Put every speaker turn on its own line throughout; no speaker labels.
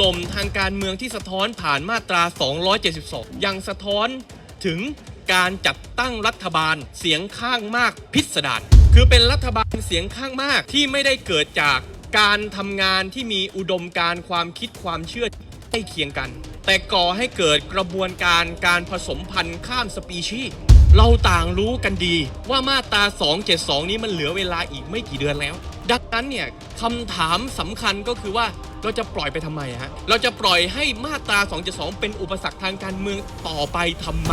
ลมทางการเมืองที่สะท้อนผ่านมาตรา 272 ยังสะท้อนถึงการจัดตั้งรัฐบาลเสียงข้างมากพิสดารคือเป็นรัฐบาลเสียงข้างมากที่ไม่ได้เกิดจากการทำงานที่มีอุดมการความคิดความเชื่อใกล้เคียงกัน แต่ก่อให้เกิดกระบวนการการผสมพันธุ์ข้ามสปีชีส์เราต่างรู้กันดีว่ามาตรา 272 นี้มันเหลือเวลาอีกไม่กี่เดือนแล้ว ดังนั้นเนี่ยคำถามสำคัญก็คือว่าเราจะปล่อยไปทำไมฮะ เราจะปล่อยให้มาตรา272 เป็นอุปสรรคทางการเมืองต่อไปทำไม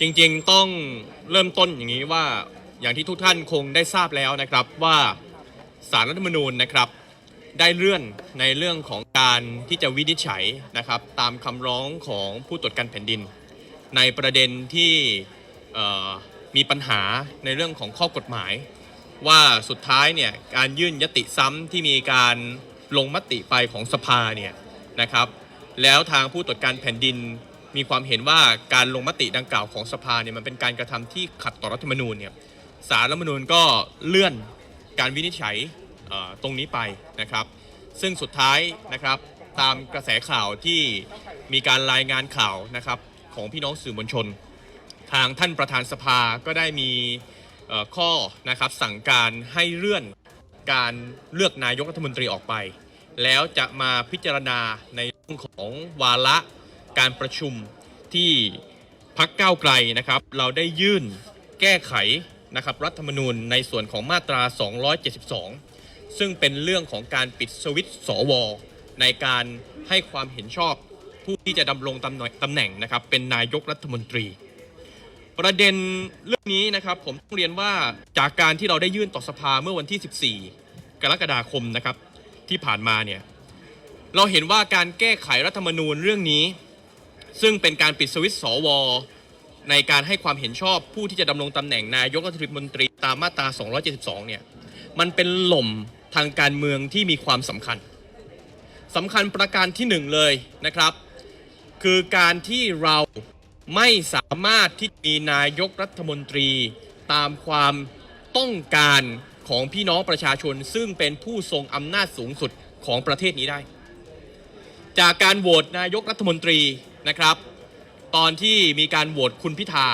จริงๆต้องเริ่มต้นอย่างนี้ว่าอย่างที่ทุกท่านคงได้ทราบแล้วนะครับว่าสารรัฐธรรมนูญนะครับ ได้เลื่อนในเรื่องของการที่จะวินิจฉัยนะครับ ตามคำร้องของผู้ตรวจการแผ่นดิน ในประเด็นที่เอ่อ มีปัญหาในเรื่องของข้อกฎหมาย ว่าสุดท้ายเนี่ยการยื่นยติซ้ำที่มีการลงมติไปของสภาเนี่ยนะครับ แล้วทางผู้ตรวจการแผ่นดินมีความเห็นว่าการลงมติดังกล่าวของสภาเนี่ยมันเป็นการกระทำที่ขัดต่อรัฐธรรมนูญเนี่ยสารรัฐธรรมนูญก็เลื่อนการวินิจฉัยตรงนี้ไปนะครับ ซึ่งสุดท้ายนะครับตามกระแสข่าวที่มีการรายงานข่าวนะครับของพี่น้องสื่อมวลชน ทางท่านประธานสภาก็ได้มีข้อนะครับสั่งการให้เลื่อนการเลือกนายกรัฐมนตรีออกไป แล้วจะมาพิจารณาในเรื่องของวาระการประชุมที่พักก้าวไกลนะครับ เราได้ยื่นแก้ไขนะครับรัฐธรรมนูญในส่วนของมาตรา 272 ซึ่งเป็นเรื่องของการปิดสวิตช์สว ในการให้ความเห็นชอบผู้ที่จะดำรงตำแหน่งตำแหน่งนะครับเป็นนายกรัฐมนตรี ประเด็นเรื่องนี้นะครับผมต้องเรียนว่าจากการที่เราได้ยื่นต่อสภาเมื่อวันที่ 14 กรกฎาคมนะครับที่ผ่านมาเนี่ยเราเห็นว่าการแก้ไขรัฐธรรมนูญเรื่องนี้ ซึ่งเป็นการปิดสวิตช์สวในการให้ความเห็นชอบผู้ที่จะดำรงตำแหน่งนายกรัฐมนตรีตามมาตรา 272 เนี่ยมันเป็นหล่มทางการเมืองที่มีความสำคัญสำคัญประการที่หนึ่งเลยนะครับ คือการที่เรา ไม่สามารถที่มีนายกรัฐมนตรี ตามความต้องการของพี่น้องประชาชน ซึ่งเป็นผู้ทรงอำนาจสูงสุดของประเทศนี้ได้ จากการโหวตนายกรัฐมนตรีนะครับ ตอนที่มีการโหวตคุณพิธา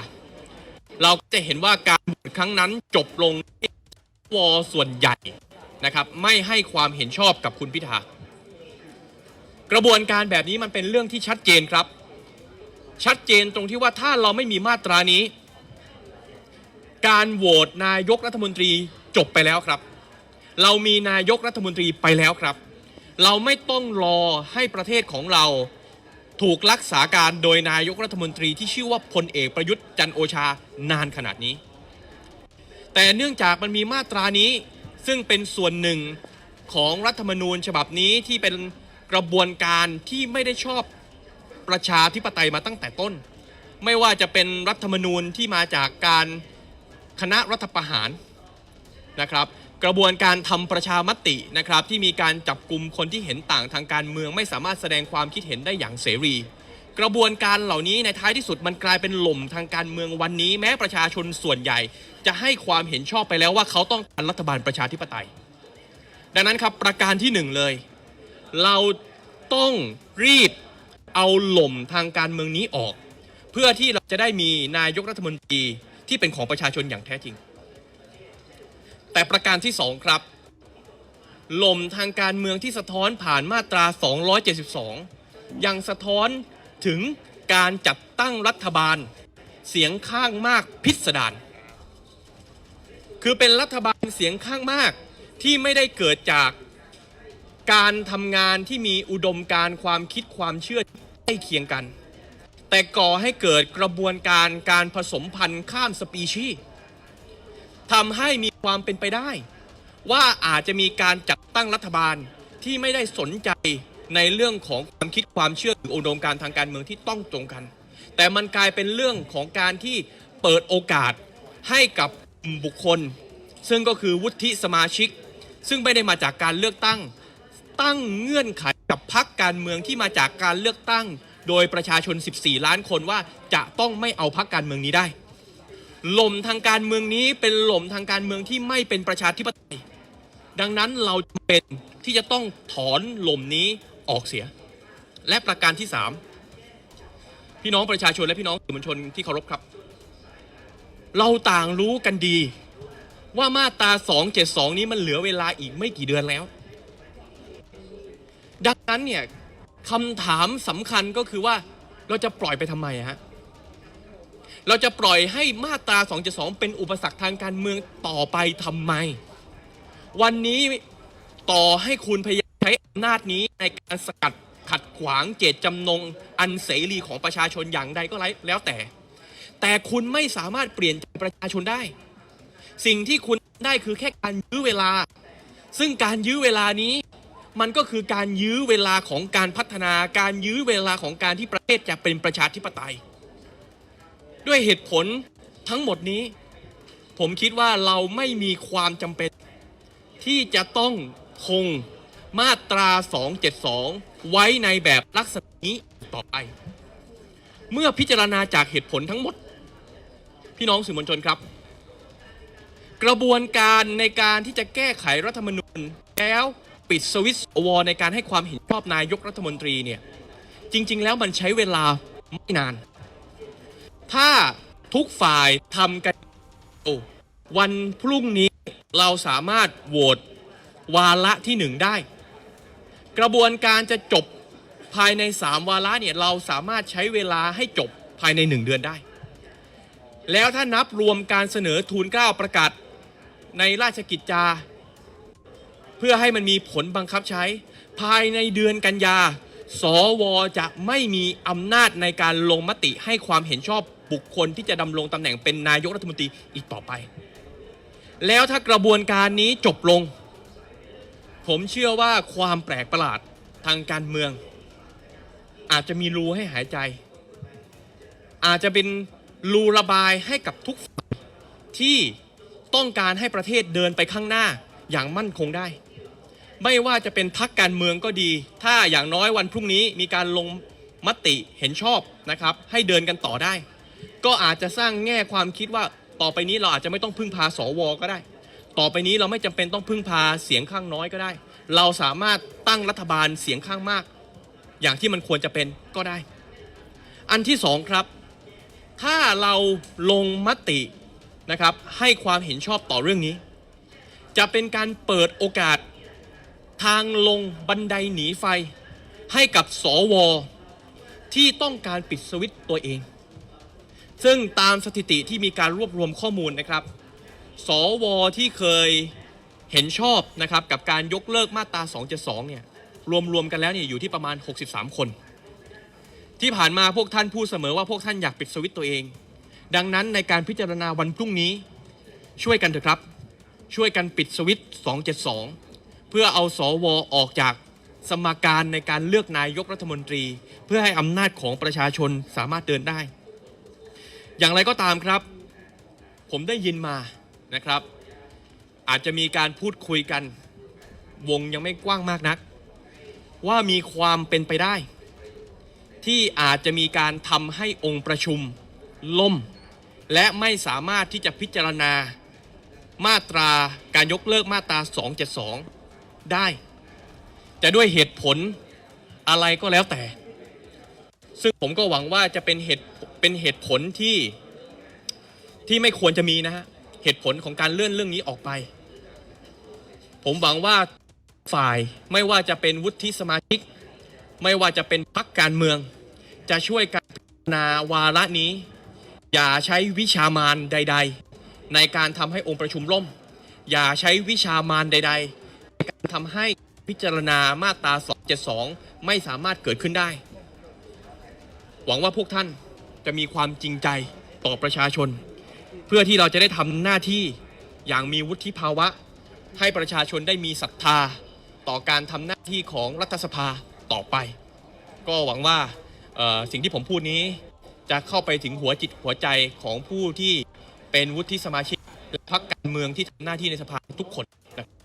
เราก็จะเห็นว่าการโหวตครั้งนั้นจบลงที่วส่วนใหญ่นะครับไม่ให้ความเห็นชอบกับคุณพิธากระบวนการแบบนี้มันเป็นเรื่องที่ชัดเจนครับ ชัดเจนตรงที่ว่าถ้าเราไม่มีมาตรานี้ การโหวตนายกรัฐมนตรีจบไปแล้วครับ เรามีนายกรัฐมนตรีไปแล้วครับ เราไม่ต้องรอให้ประเทศของเราถูกรักษาการโดยนายกรัฐมนตรีที่ชื่อว่าพลเอกประยุทธ์จันโอชานานขนาดนี้ แต่เนื่องจากมันมีมาตรานี้ซึ่งเป็นส่วนหนึ่งของรัฐธรรมนูญฉบับนี้ที่เป็นกระบวนการที่ไม่ได้ชอบ ประชาธิปไตยมาตั้งแต่ต้น ไม่ว่าจะเป็นรัฐธรรมนูญที่มาจากการคณะรัฐประหารนะครับกระบวนการทำประชามตินะครับที่มีการจับกลุ่มคนที่เห็นต่างทางการเมือง ไม่สามารถแสดงความคิดเห็นได้อย่างเสรี กระบวนการเหล่านี้ในท้ายที่สุดมันกลายเป็นหล่มทางการเมืองวันนี้ แม้ประชาชนส่วนใหญ่ จะให้ความเห็นชอบไปแล้วว่าเขาต้องการรัฐบาลประชาธิปไตย ดังนั้นครับประการที่หนึ่งเลย เราต้องรีบ เอาหล่มทางการเมืองนี้ออก เพื่อที่เราจะได้มีนายกรัฐมนตรีที่เป็นของประชาชนอย่างแท้จริง แต่ประการที่สองครับหล่มทางการเมืองที่สะท้อนผ่านมาตรา 272 ยังสะท้อนถึงการจัดตั้งรัฐบาล เสียงข้างมากพิสดาร คือเป็นรัฐบาลเสียงข้างมากที่ไม่ได้เกิดจากการทำงานที่มีอุดมการความคิดความเชื่อ ใกล้เคียงกัน แต่ก่อให้เกิดกระบวนการการผสมพันธุ์ข้ามสปีชีส์ทำให้มีความเป็นไปได้ ว่าอาจจะมีการจัดตั้งรัฐบาลที่ไม่ได้สนใจในเรื่องของความคิดความเชื่อหรืออุดมการทางการเมืองที่ต้องตรงกัน แต่มันกลายเป็นเรื่องของการที่เปิดโอกาสให้กับบุคคล ซึ่งก็คือวุฒิสมาชิก ซึ่งไม่ได้มาจากการเลือกตั้ง ตั้งเงื่อนไขกับพรรคการเมืองที่มาจากการเลือกตั้ง โดยประชาชน 14 ล้านคนว่าจะต้องไม่เอาพรรคการเมืองนี้ได้หล่มทางการเมืองนี้เป็นหล่มทางการเมืองที่ไม่เป็นประชาธิปไตย ดังนั้นเราจำเป็นที่จะต้องถอนลมนี้ออกเสีย และประการที่สามพี่น้องประชาชนและพี่น้องสื่อมวลชนที่เคารพครับ เราต่างรู้กันดีว่ามาตรา 272 นี้มันเหลือเวลาอีกไม่กี่เดือนแล้ว ดังนั้นเนี่ยคำถามสำคัญก็คือว่าเราจะปล่อยไปทำไมฮะเราจะปล่อยให้มาตรา272 เป็นอุปสรรคทางการเมืองต่อไปทำไม วันนี้ต่อให้คุณพยายามใช้อำนาจนี้ในการสกัดขัดขวางเจตจำนง อันเสรีของประชาชนอย่างใดก็แล้วแต่ แต่คุณไม่สามารถเปลี่ยนใจประชาชนได้ สิ่งที่คุณได้คือแค่การยื้อเวลา ซึ่งการยื้อเวลานี้ มันก็คือการยื้อเวลาของการพัฒนาการยื้อเวลาของการที่ประเทศจะเป็นประชาธิปไตย ด้วยเหตุผลทั้งหมดนี้ ผมคิดว่าเราไม่มีความจำเป็น ที่จะต้องคงมาตรา 272 ไว้ในแบบลักษณะนี้ต่อไป เมื่อพิจารณาจากเหตุผลทั้งหมด พี่น้องสื่อมวลชนครับกระบวนการในการที่จะแก้ไขรัฐธรรมนูญแล้ว ปิดสวิตช์วอในการให้ความเห็นชอบนายกรัฐมนตรีเนี่ย จริง ๆ แล้วมันใช้เวลาไม่นาน ถ้าทุกฝ่ายทำกันวันพรุ่งนี้เราสามารถโหวตวาระที่หนึ่งได้ กระบวนการจะจบภายใน 3 วาระเนี่ยเราสามารถใช้เวลาให้จบภายใน 1 เดือนได้ แล้วถ้านับรวมการเสนอทูลเกล้าประกาศในราชกิจจา เพื่อให้มันมีผลบังคับใช้ ภายในเดือนกันยา สวจะไม่มีอำนาจในการลงมติให้ความเห็นชอบบุคคลที่จะดำรงตำแหน่งเป็นนายกรัฐมนตรีอีกต่อไป แล้วถ้ากระบวนการนี้จบลง ผมเชื่อว่าความแปลกประหลาดทางการเมือง อาจจะมีรูให้หายใจ อาจจะเป็นรูระบายให้กับทุกฝ่ายที่ต้องการให้ประเทศเดินไปข้างหน้าอย่างมั่นคงได้ ไม่ว่าจะเป็นพักการเมืองก็ดี ถ้าอย่างน้อยวันพรุ่งนี้มีการลงมติเห็นชอบนะครับ ให้เดินกันต่อได้ ก็อาจจะสร้างแง่ความคิดว่าต่อไปนี้เราอาจจะไม่ต้องพึ่งพาสวก็ได้ ต่อไปนี้เราไม่จำเป็นต้องพึ่งพาเสียงข้างน้อยก็ได้ เราสามารถตั้งรัฐบาลเสียงข้างมาก อย่างที่มันควรจะเป็นก็ได้ อันที่สองครับ ถ้าเราลงมตินะครับให้ความเห็นชอบต่อเรื่องนี้ จะเป็นการเปิดโอกาส ทางลงบันไดหนีไฟให้กับสวที่ต้องการปิดสวิตตัวเอง ซึ่งตามสถิติที่มีการรวบรวมข้อมูลนะครับ สวที่เคยเห็นชอบนะครับกับการยกเลิกมาตรา 272 เนี่ยรวมๆกันแล้วเนี่ยอยู่ที่ประมาณ 63 คน ที่ผ่านมาพวกท่านพูดเสมอว่าพวกท่านอยากปิดสวิตตัวเอง ดังนั้นในการพิจารณาวันพรุ่งนี้ช่วยกันเถอะครับ ช่วยกันปิดสวิต 272 เพื่อเอาสวออกจากสมการในการเลือกนายกรัฐมนตรี เพื่อให้อำนาจของประชาชนสามารถเดินได้ อย่างไรก็ตามครับ ผมได้ยินมานะครับ อาจจะมีการพูดคุยกัน วงยังไม่กว้างมากนัก ว่ามีความเป็นไปได้ ที่อาจจะมีการทำให้องค์ประชุม ล่ม และไม่สามารถที่จะพิจารณามาตราการยกเลิกมาตรา 272 ได้ จะด้วยเหตุผลอะไรก็แล้วแต่ ซึ่งผมก็หวังว่าจะเป็นเหตุเป็นเหตุผลที่ที่ไม่ควรจะมีนะฮะเหตุผลของการเลื่อนเรื่องนี้ออกไป ผมหวังว่าฝ่ายไม่ว่าจะเป็นวุฒิสมาชิก ไม่ว่าจะเป็นพรรคการเมือง จะช่วยกันพิจารณาวาระนี้ อย่าใช้วิชามานใด ๆ ในการทำให้องค์ประชุมล่ม อย่าใช้วิชามานใด ๆ ในการทำให้พิจารณามาตรา 272 ไม่สามารถเกิดขึ้นได้ หวังว่าพวกท่านจะมีความจริงใจต่อประชาชน เพื่อที่เราจะได้ทำหน้าที่อย่างมีวุฒิภาวะ ให้ประชาชนได้มีศรัทธาต่อการทำหน้าที่ของรัฐสภาต่อไป ก็หวังว่าสิ่งที่ผมพูดนี้จะเข้าไปถึงหัวจิตหัวใจของผู้ที่เป็นวุฒิสมาชิกและพรรคการเมืองที่ทำหน้าที่ในสภาทุกคนนะครับ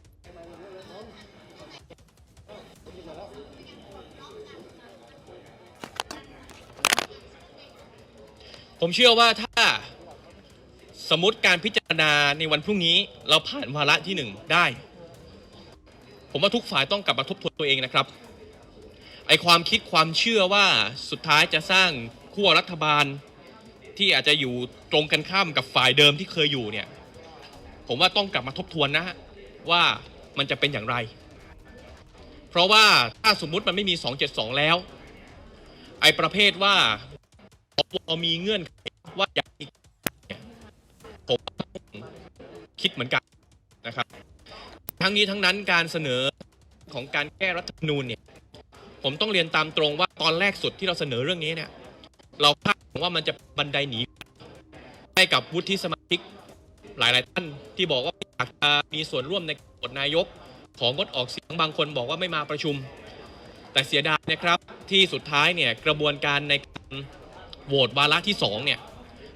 ผมเชื่อว่าถ้าสมมติการพิจารณาในวันพรุ่งนี้ เราผ่านวาระที่หนึ่งได้ ผมว่าทุกฝ่ายต้องกลับมาทบทวนตัวเองนะครับ ไอความคิดความเชื่อว่าสุดท้ายจะสร้างขั้วรัฐบาลที่อาจจะอยู่ตรงกันข้ามกับฝ่ายเดิมที่เคยอยู่เนี่ย ผมว่าต้องกลับมาทบทวนนะฮะว่ามันจะเป็นอย่างไร เพราะว่าถ้าสมมุติมันไม่มี 272 แล้ว ไอประเภทว่า สวมีเงื่อนไขว่าอยากผมคิดเหมือนกันนะครับ ทั้งนี้ทั้งนั้นการเสนอของการแก้รัฐธรรมนูญเนี่ย ผมต้องเรียนตามตรงว่าตอนแรกสุดที่เราเสนอเรื่องนี้เนี่ย เราคาดว่ามันจะบันไดหนีให้กับวุฒิสมาชิกหลาย ๆ ท่านที่บอกว่าอยากจะมีส่วนร่วมในกฎนายกของงดออกเสียงบางคนบอกว่าไม่มาประชุม แต่เสียดายนะครับที่สุดท้ายเนี่ยกระบวนการในการ โหวตวาระที่สองเนี่ย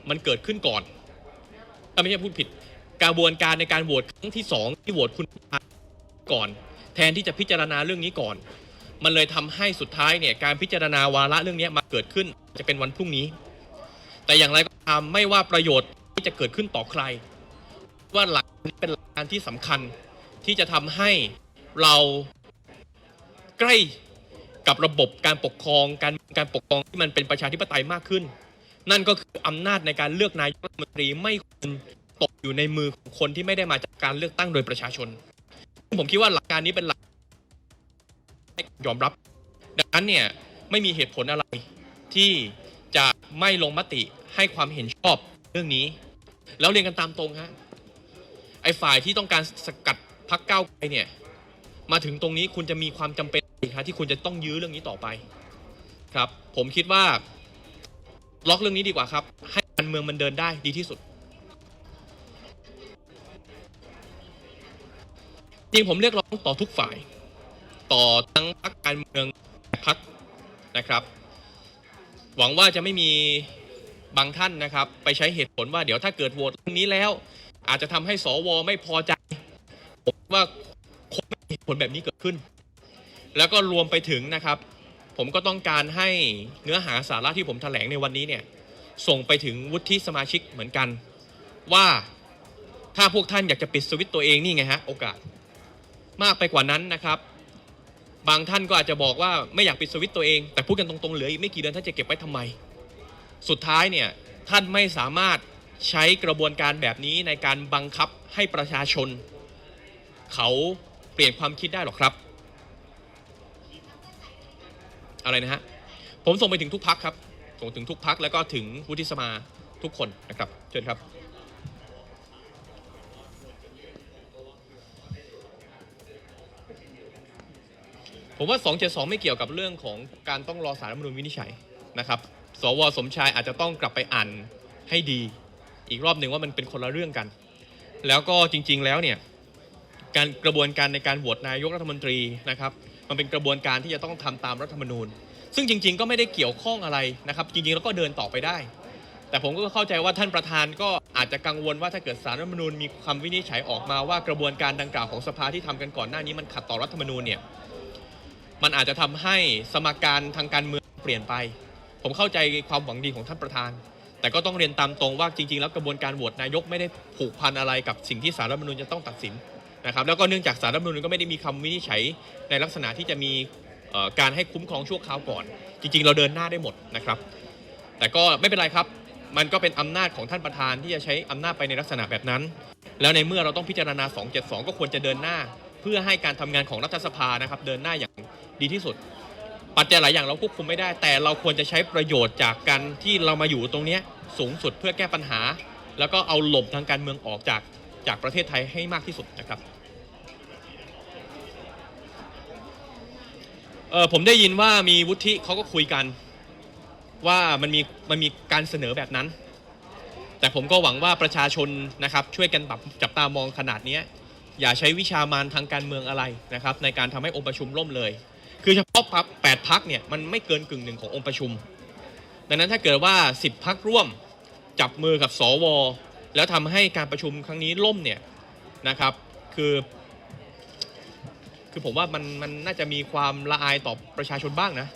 มันเกิดขึ้นก่อนเอ้ยไม่ใช่พูดผิดกระบวนการในการโหวตครั้งที่สองที่โหวตคุณก่อน แทนที่จะพิจารณาเรื่องนี้ก่อน มันเลยทำให้สุดท้ายเนี่ยการพิจารณาวาระเรื่องนี้มาเกิดขึ้นจะเป็นวันพรุ่งนี้ แต่อย่างไรก็ตามไม่ว่าประโยชน์ที่จะเกิดขึ้นต่อใคร ว่าหลักนี้เป็นหลักการที่สำคัญที่จะทำให้เราใกล้ กับระบบการปกครองการการปกครองที่มันเป็นประชาธิปไตยมากขึ้น นั่นก็คืออำนาจในการเลือกนายกรัฐมนตรีไม่ควรตกอยู่ในมือของคนที่ไม่ได้มาจากการเลือกตั้งโดยประชาชน ผมคิดว่าหลักการนี้เป็นหลักยอมรับ ดังนั้นเนี่ยไม่มีเหตุผลอะไร ที่จะไม่ลงมติให้ความเห็นชอบเรื่องนี้ แล้วเรียนกันตามตรงฮะไอ้ฝ่ายที่ต้องการสกัดพักเก้าไกลเนี่ย มาถึงตรงนี้คุณจะมีความจำเป็น ครับที่คุณจะต้องยื้อเรื่องนี้ต่อไปครับ ผมคิดว่าล็อกเรื่องนี้ดีกว่าครับ ให้การเมืองมันเดินได้ดีที่สุด จริงผมเรียกร้องต่อทุกฝ่าย ต่อทั้งพรรคการเมืองพรรคนะครับ หวังว่าจะไม่มีบางท่านนะครับ ไปใช้เหตุผลว่าเดี๋ยวถ้าเกิดโหวตเรื่องนี้แล้ว อาจจะทำให้สวไม่พอใจผมว่าคงไม่มีเหตุผลแบบนี้เกิดขึ้น แล้วก็รวมไปถึงนะครับ ผมก็ต้องการให้เนื้อหาสาระที่ผมแถลงในวันนี้เนี่ยส่งไปถึงวุฒิสมาชิกเหมือนกัน ว่าถ้าพวกท่านอยากจะปิดสวิตตัวเองนี่ไงฮะโอกาส มากไปกว่านั้นนะครับ บางท่านก็อาจจะบอกว่าไม่อยากปิดสวิตตัวเอง แต่พูดกันตรงๆเหลืออีกไม่กี่เดือนท่านจะเก็บไว้ทำไม สุดท้ายเนี่ยท่านไม่สามารถใช้กระบวนการแบบนี้ในการบังคับให้ประชาชน เขาเปลี่ยนความคิดได้หรอกครับ อะไรนะฮะ ผมส่งไปถึงทุกพักครับ ส่งถึงทุกพักแล้วก็ถึงวุฒิสมาทุกคนนะครับ เชิญครับ ผมว่า 272 ไม่เกี่ยวกับเรื่องของการต้องรอสารรัฐมนูญวินิจฉัยนะครับ สวสมชายอาจจะต้องกลับไปอ่านให้ดี อีกรอบหนึ่งว่ามันเป็นคนละเรื่องกัน แล้วก็จริง ๆ แล้วเนี่ย การกระบวนการในการโหวตนายกรัฐมนตรีนะครับ มันเป็นกระบวนการที่จะต้องทำตามรัฐธรรมนูญ ซึ่งจริง ๆ ก็ไม่ได้เกี่ยวข้องอะไรนะครับ จริงๆแล้วก็เดินต่อไปได้ แต่ผมก็เข้าใจว่าท่านประธานก็อาจจะกังวลว่าถ้าเกิดสารรัฐธรรมนูญมีคำวินิจฉัยออกมาว่ากระบวนการดังกล่าวของสภาที่ทำกันก่อนหน้านี้มันขัดต่อรัฐธรรมนูญเนี่ยมันอาจจะทำให้สมการทางการเมืองเปลี่ยนไป ผมเข้าใจความหวังดีของท่านประธาน แต่ก็ต้องเรียนตามตรงว่าจริง ๆ แล้วกระบวนการโหวตนายกไม่ได้ผูกพันอะไรกับสิ่งที่สารรัฐธรรมนูญจะต้องตัดสิน นะครับแล้วก็เนื่องจากสารรัฐธรรมนูญก็ไม่ได้มีคำวินิจฉัยในลักษณะที่จะมีเอ่อการให้คุ้มครองชั่วคราวก่อน จริง ๆ เราเดินหน้าได้หมดนะครับ แต่ก็ไม่เป็นไรครับ มันก็เป็นอำนาจของท่านประธานที่จะใช้อำนาจไปในลักษณะแบบนั้น แล้วในเมื่อเราต้องพิจารณา 272 ก็ควรจะเดินหน้า เพื่อให้การทำงานของรัฐสภานะครับ เดินหน้าอย่างดีที่สุด ปัจจัยหลายอย่างเราควบคุมไม่ได้ แต่เราควรจะใช้ประโยชน์จากการที่เรามาอยู่ตรงเนี้ยสูงสุดเพื่อแก้ปัญหา แล้วก็เอาหลบทางการเมืองออกจากจากประเทศไทยให้มากที่สุดนะครับ ออผมได้ยินว่ามีวุฒิเขาก็คุยกัน ว่ามันมีมันมีการเสนอแบบนั้น แต่ผมก็หวังว่าประชาชนนะครับช่วยกันแบบจับตามองขนาดเนี้ยอย่าใช้วิชามารทางการเมืองอะไรนะครับ ในการทำให้องค์ประชุมล่มเลย คือเฉพาะพักแปดพักเนี่ยมันไม่เกินกึ่งหนึ่งขององค์ประชุม ดังนั้นถ้าเกิดว่า 10พักร่วมจับมือกับสวแล้วทำให้การประชุมครั้งนี้ล่มเนี่ยนะครับ คือ คือผมว่ามันมันน่าจะมีความละอายต่อประชาชนบ้างนะ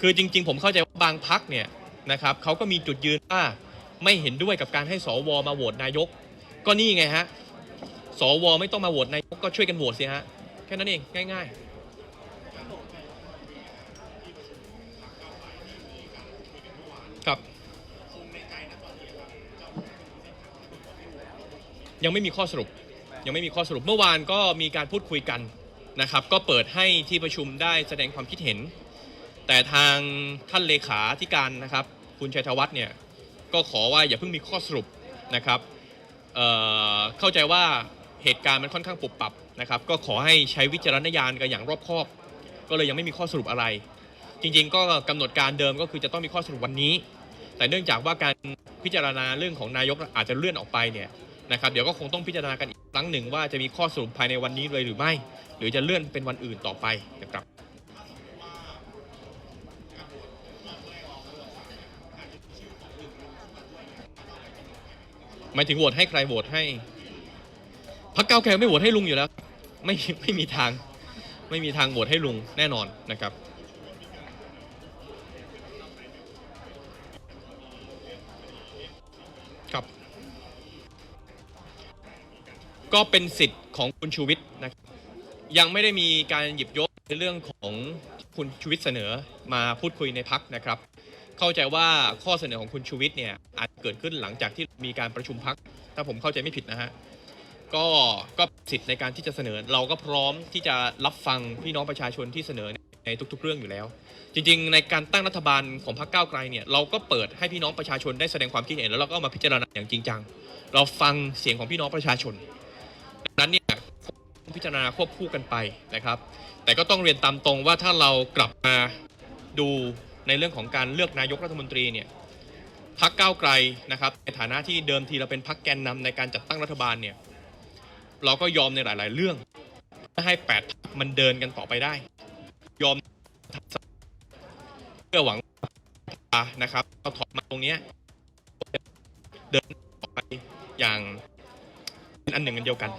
คือจริง ๆ ผมเข้าใจว่าบางพักเนี่ยนะครับเขาก็มีจุดยืนว่าไม่เห็นด้วยกับการให้สวมาโหวตนายก ก็นี่ไงฮะสวไม่ต้องมาโหวตนายกก็ช่วยกันโหวตสิฮะแค่นั้นเองง่าย ๆครับยังไม่มีข้อสรุป ยังไม่มีข้อสรุปเมื่อวานก็มีการพูดคุยกัน นะครับ ก็เปิดให้ที่ประชุมได้แสดงความคิดเห็น แต่ทางท่านเลขาธิการนะครับ คุณชัยธวัฒน์เนี่ยก็ขอว่าอย่าเพิ่งมีข้อสรุปนะครับเเข้าใจว่าเหตุการณ์มันค่อนข้างปุบปับนะครับ ก็ขอให้ใช้วิจารณญาณกันอย่างรอบคอบ ก็เลยยังไม่มีข้อสรุปอะไร จริง ๆ ก็กำหนดการเดิมก็คือจะต้องมีข้อสรุปวันนี้ แต่เนื่องจากว่าการพิจารณาเรื่องของนายกอาจจะเลื่อนออกไปเนี่ย นะครับเดี๋ยวก็คงต้องพิจารณากันอีกครั้งหนึ่งว่าจะมีข้อสรุปภายในวันนี้เลยหรือไม่ หรือจะเลื่อนเป็นวันอื่นต่อไปนะครับหมายถึงโหวตให้ใครโหวตให้พรรคก้าวไกลไม่โหวตให้ลุงอยู่แล้ว ไม่ไม่มีทาง ไม่มีทางโหวตให้ลุงแน่นอนนะครับครับ ก็เป็นสิทธิ์ของคุณชูวิทย์นะครับยังไม่ได้มีการหยิบยกในเรื่องของคุณชูวิทย์เสนอมาพูดคุยในพักนะครับ เข้าใจว่าข้อเสนอของคุณชูวิทย์เนี่ยอาจเกิดขึ้นหลังจากที่มีการประชุมพักถ้าผมเข้าใจไม่ผิดนะฮะก็ก็สิทธิ์ในการที่จะเสนอ เราก็พร้อมที่จะรับฟังพี่น้องประชาชนที่เสนอในทุก ๆ เรื่องอยู่แล้ว จริง ๆ ในการตั้งรัฐบาลของพรรคก้าวไกลเนี่ยเราก็เปิดให้พี่น้องประชาชนได้แสดงความคิดเห็นแล้วเราก็มาพิจารณาอย่างจริงจังเราฟังเสียงของพี่น้องประชาชน พิจารณาควบคู่กันไปนะครับ แต่ก็ต้องเรียนตามตรงว่าถ้าเรากลับมาดูในเรื่องของการเลือกนายกรัฐมนตรีเนี่ยพักก้าวไกลนะครับ ในฐานะที่เดิมทีเราเป็นพักแกนนำในการจัดตั้งรัฐบาลเนี่ยเราก็ยอมในหลาย ๆ เรื่องให้แปดพรรคมันเดินกันต่อไปได้ ยอมเพื่อหวังนะครับเราถอดมาตรงนี้เดินต่อไปอย่างเป็นอันหนึ่งอันเดียวกัน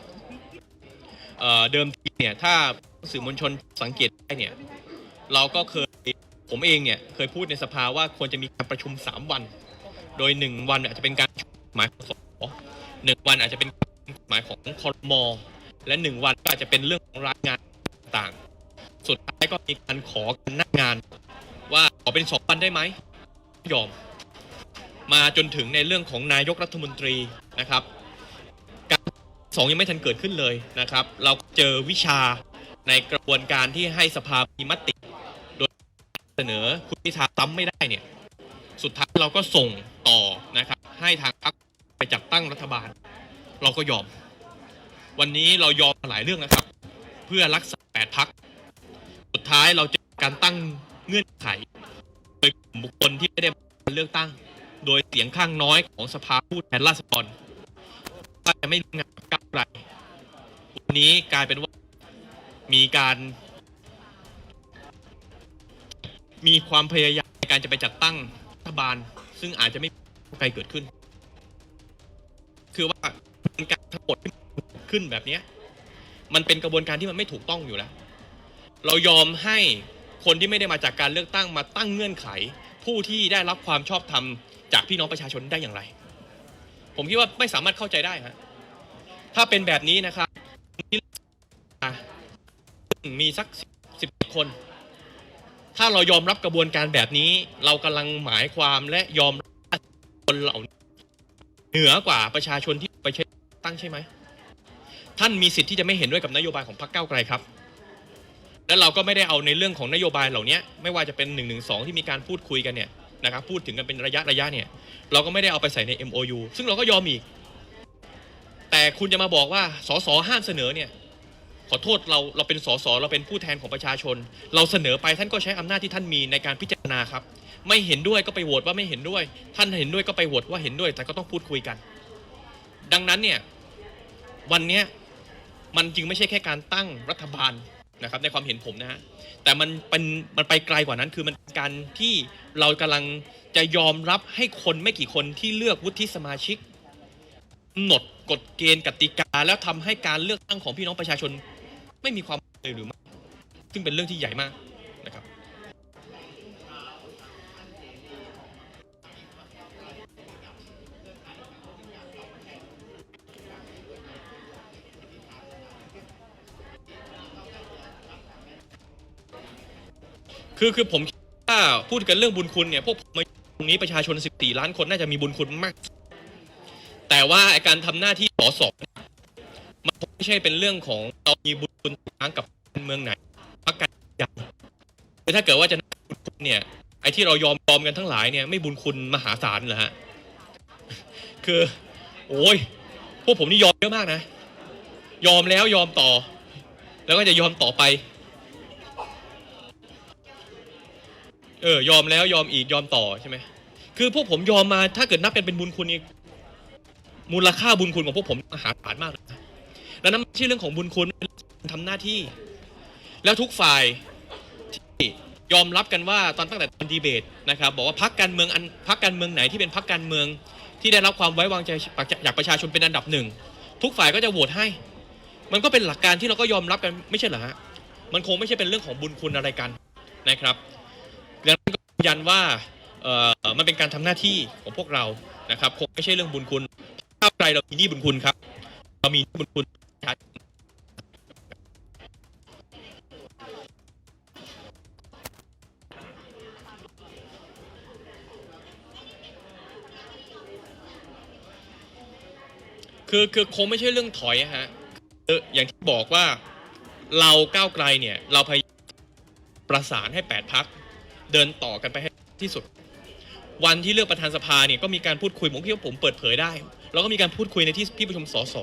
เดิมทีเนี่ยถ้าสื่อมวลชนสังเกตได้เนี่ยเราก็เคยผมเองเนี่ยเคยพูดในสภาว่าควรจะมีการประชุม 3 วัน โดย 1 วันอาจจะเป็นการหมายของสหนึ่งวันอาจจะเป็นหมายของคอรมอและ 1 วันก็อาจจะเป็นเรื่องของรายงานต่างๆ สุดท้ายก็มีการขอกันหน้างาน ว่าขอเป็นสองวันได้ไหมยอม มาจนถึงในเรื่องของนายกรัฐมนตรีนะครับ 2 ยังไม่ทันเกิดขึ้นเลยนะครับ เราเจอวิชาในกระบวนการที่ให้สภามีมติ โดยเสนอคุณพิธาซ้ำไม่ได้เนี่ย สุดท้ายเราก็ส่งต่อนะครับ ให้ทางพรรคไปจัดตั้งรัฐบาล เราก็ยอม วันนี้เรายอมหลายเรื่องนะครับ เพื่อรักษาแปดพัก สุดท้ายเราจะการตั้งเงื่อนไข โดยบุคคลที่ไม่ได้เลือกตั้ง โดยเสียงข้างน้อยของสภาผู้แทนราษฎรจะไม่ร่งานกับ ไกลวันนี้กลายเป็นว่ามีการ มีความพยายามในการจะไปจัดตั้งรัฐบาล ซึ่งอาจจะไม่มีไกลเกิดขึ้น คือว่าเป็นการทั้งหมดที่ขึ้นแบบนี้มันเป็นกระบวนการที่มันไม่ถูกต้องอยู่แล้ว เรายอมให้คนที่ไม่ได้มาจากการเลือกตั้งมาตั้งเงื่อนไข ผู้ที่ได้รับความชอบธรรมจากพี่น้องประชาชนได้อย่างไร ผมคิดว่าไม่สามารถเข้าใจได้ฮะ ถ้าเป็นแบบนี้นะครับมีสักสิบคน ถ้าเรายอมรับกระบวนการแบบนี้ เรากำลังหมายความและยอมรับคนเหล่านี้เหนือกว่าประชาชนที่ไปใช้ตั้งใช่ไหม ท่านมีสิทธิ์ที่จะไม่เห็นด้วยกับนโยบายของพรรคเก้าไกลครับ และเราก็ไม่ได้เอาในเรื่องของนโยบายเหล่านี้ไม่ว่าจะเป็น1นึที่มีการพูดคุยกันเนี่ยนะครับพูดถึงกันเป็นระยะระยะเนี่ย เราก็ไม่ได้เอาไปใส่ใน MOU ซึ่งเราก็ยอมอีก แต่คุณจะมาบอกว่าสสห้ามเสนอเนี่ย ขอโทษเราเราเป็นสสเราเป็นผู้แทนของประชาชน เราเสนอไปท่านก็ใช้อำนาจที่ท่านมีในการพิจารณาครับ ไม่เห็นด้วยก็ไปโหวตว่าไม่เห็นด้วย ท่านเห็นด้วยก็ไปโหวตว่าเห็นด้วย แต่ก็ต้องพูดคุยกัน ดังนั้นเนี่ยวันนี้มันจึงไม่ใช่แค่การตั้งรัฐบาลนะครับในความเห็นผมนะฮะแต่มันเป็นมันไปไกลกว่านั้นคือมันการที่เรากำลังจะยอมรับให้คนไม่กี่คนที่เลือกวุฒิสมาชิกำหนดกฎเกณฑ์กติกา แล้วทำให้การเลือกตั้งของพี่น้องประชาชน ไม่มีความเลยหรือไม่ซึ่งเป็นเรื่องที่ใหญ่มากนะครับ คือคือผมว่าพูดกันเรื่องบุญคุณเนี่ยพวกผมตรงนี้ประชาชน 14 ล้านคนน่าจะมีบุญคุณมาก แต่ว่าการทำหน้าที่สสมันคงไม่ใช่เป็นเรื่องของเรามีบุญคุณทางกับเมืองไหนพรรคการใหญ่คือถ้าเกิดว่าจะบุญคุณเนี่ยไอ้ที่เรายอมยอมกันทั้งหลายเนี่ยไม่บุญคุณมหาศาลเหรอฮะคือโอ้ยพวกผมนี่ยอมเยอะมากนะ ยอมแล้วยอมต่อ แล้วก็จะยอมต่อไป เออยอมแล้วยอมอีกยอมต่อใช่ไหมคือพวกผมยอมมาถ้าเกิดนับกันเป็นบุญคุณนี่ มูลค่าบุญคุณของพวกผมมหาศาลมากเลยนะแล้วนั่นไม่ใช่เรื่องของบุญคุณเป็นเรื่องของการทำหน้าที่ แล้วทุกฝ่ายที่ยอมรับกันว่าตอนตั้งแต่ตอนดีเบตนะครับ บอกว่าพักการเมืองอันพักการเมืองไหนที่เป็นพักการเมือง ที่ได้รับความไว้วางใจจากประชาชนเป็นอันดับหนึ่งทุกฝ่ายก็จะโหวตให้ มันก็เป็นหลักการที่เราก็ยอมรับกันไม่ใช่เหรอฮะมันคงไม่ใช่เป็นเรื่องของบุญคุณอะไรกันนะครับดังนั้นก็ยืนยันว่ามันเป็นการทำหน้าที่ของพวกเรานะครับ คงไม่ใช่เรื่องบุญคุณ ก้าวไกลเรามีหนี้บุญคุณครับ เรามีหนี้บุญคุณคือคือคงไม่ใช่เรื่องถอยอะฮะเอออย่างที่บอกว่าเราก้าวไกลเนี่ย เราพยายามประสานให้แปดพัก เดินต่อกันไปให้ที่สุด วันที่เลือกประธานสภาเนี่ยก็มีการพูดคุยผมคิดว่าผมเปิดเผยได้ แล้วก็มีการพูดคุยในที่ที่ประชุมสส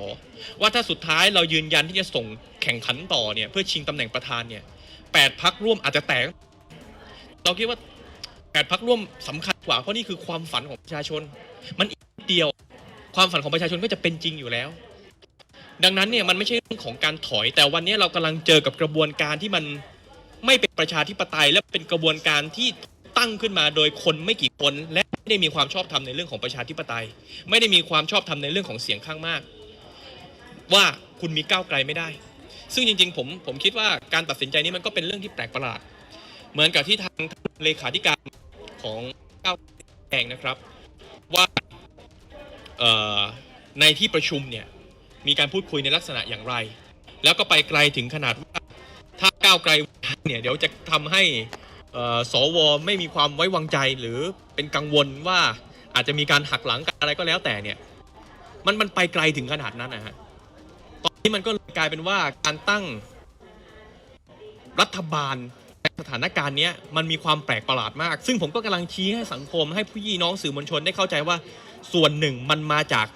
ว่าถ้าสุดท้ายเรายืนยันที่จะส่งแข่งขันต่อเนี่ยเพื่อชิงตำแหน่งประธานเนี่ยแปดพักร่วมอาจจะแตก เราคิดว่าแปดพักร่วมสำคัญกว่าเพราะนี่คือความฝันของประชาชน มันอีกเดียวความฝันของประชาชนก็จะเป็นจริงอยู่แล้ว ดังนั้นเนี่ยมันไม่ใช่เรื่องของการถอย แต่วันนี้เรากำลังเจอกับกระบวนการที่มันไม่เป็นประชาธิปไตยและเป็นกระบวนการที่ ตั้งขึ้นมาโดยคนไม่กี่คนและไม่ได้มีความชอบธรรมในเรื่องของประชาธิปไตย ไม่ได้มีความชอบธรรมในเรื่องของเสียงข้างมาก ว่าคุณมีก้าวไกลไม่ได้ ซึ่งจริง ๆ ผมผมคิดว่าการตัดสินใจนี้มันก็เป็นเรื่องที่แปลกประหลาด เหมือนกับที่ทางเลขาธิการของก้าวไกลแจ้งนะครับ ว่าในที่ประชุมเนี่ยมีการพูดคุยในลักษณะอย่างไร แล้วก็ไปไกลถึงขนาดว่าถ้าก้าวไกลเนี่ยเดี๋ยวจะทำให้ สวไม่มีความไว้วางใจหรือเป็นกังวลว่าอาจจะมีการหักหลังกันอะไรก็แล้วแต่เนี่ยมันมันไปไกลถึงขนาดนั้นนะฮะตอนนี้มันก็กลายเป็นว่าการตั้งรัฐบาลในสถานการณ์นี้มันมีความแปลกประหลาดมาก ซึ่งผมก็กำลังชี้ให้สังคมให้ผู้ยี่น้องสื่อมวลชนได้เข้าใจว่าส่วนหนึ่งมันมาจาก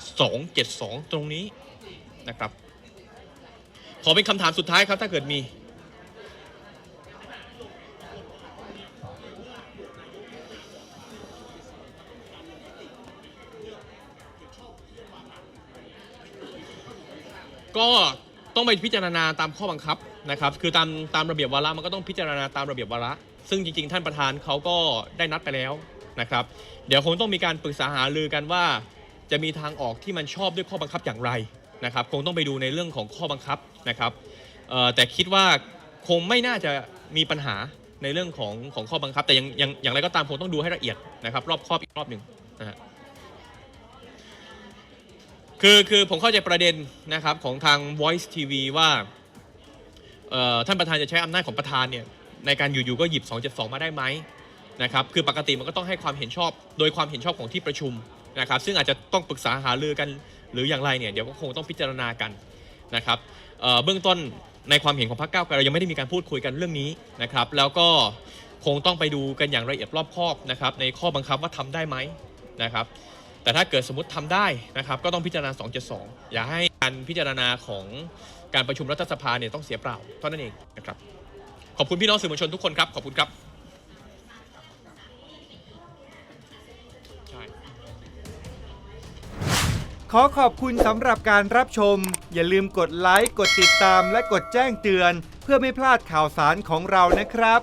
272 ตรงนี้นะครับ ขอเป็นคำถามสุดท้ายครับถ้าเกิดมี ก็ต้องไปพิจารณาตามข้อบังคับนะครับ คือตามตามระเบียบวาระมันก็ต้องพิจารณาตามระเบียบวาระ ซึ่งจริง ๆ ท่านประธานเขาก็ได้นัดไปแล้วนะครับ เดี๋ยวคงต้องมีการปรึกษาหารือกันว่า จะมีทางออกที่มันชอบด้วยข้อบังคับอย่างไรนะครับ คงต้องไปดูในเรื่องของข้อบังคับนะครับแต่คิดว่าคงไม่น่าจะมีปัญหาในเรื่องของของข้อบังคับ แต่ยังอย่างไรก็ตามคงต้องดูให้ละเอียดนะครับ รอบครอบอีกรอบหนึ่งนะฮะ คือคือผมเข้าใจประเด็นนะครับของทาง Voice TV ว่าท่านประธานจะใช้อำนาจของประธานเนี่ยในการอยู่ๆก็หยิบ 272 มาได้ไหมนะครับคือปกติมันก็ต้องให้ความเห็นชอบ โดยความเห็นชอบของที่ประชุมนะครับซึ่งอาจจะต้องปรึกษาหารือกัน หรืออย่างไรเนี่ยเดี๋ยวก็คงต้องพิจารณากันนะครับเบื้องต้นในความเห็นของพรรคก้าวไกลเรายังไม่ได้มีการพูดคุยกันเรื่องนี้นะครับแล้วก็คงต้องไปดูกันอย่างละเอียดรอบคอบนะครับในข้อบังคับว่าทำได้ไหมนะครับ แต่ถ้าเกิดสมมติทำได้นะครับ ก็ต้องพิจารณา 272 อย่าให้การพิจารณาของการประชุมรัฐสภาเนี่ยต้องเสียเปล่าเท่านั้นเองนะครับ ขอบคุณพี่น้องสื่อมวลชนทุกคนครับ ขอบคุณครับ
ขอขอบคุณสำหรับการรับชม อย่าลืมกดไลค์ กดติดตาม และกดแจ้งเตือน เพื่อไม่พลาดข่าวสารของเรานะครับ